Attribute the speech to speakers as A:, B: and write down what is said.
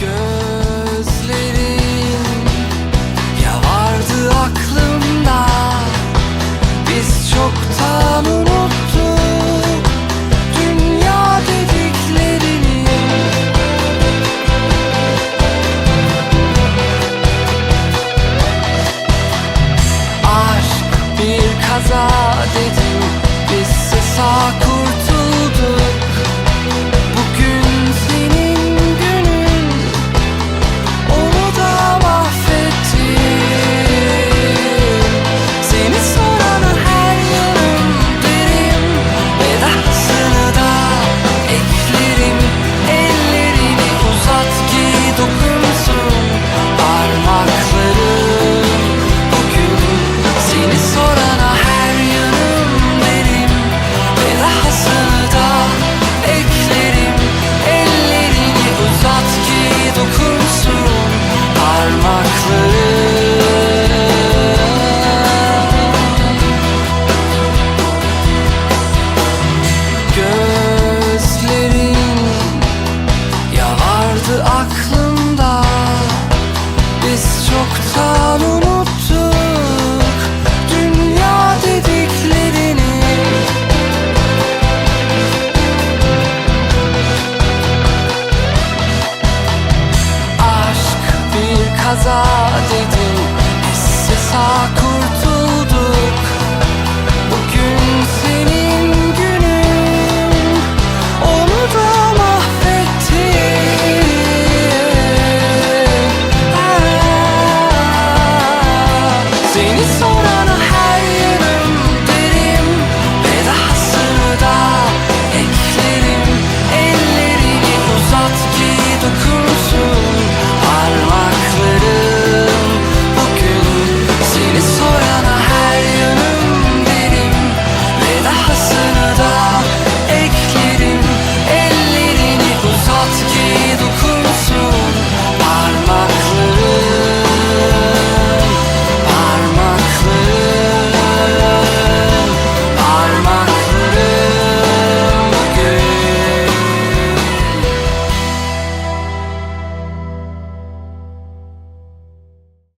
A: gözlerin Ya vardı aklımda Biz çoktan unuttuk Dünya dediklerini. Aşk bir kaza dedim Bizse sakın kaza dedi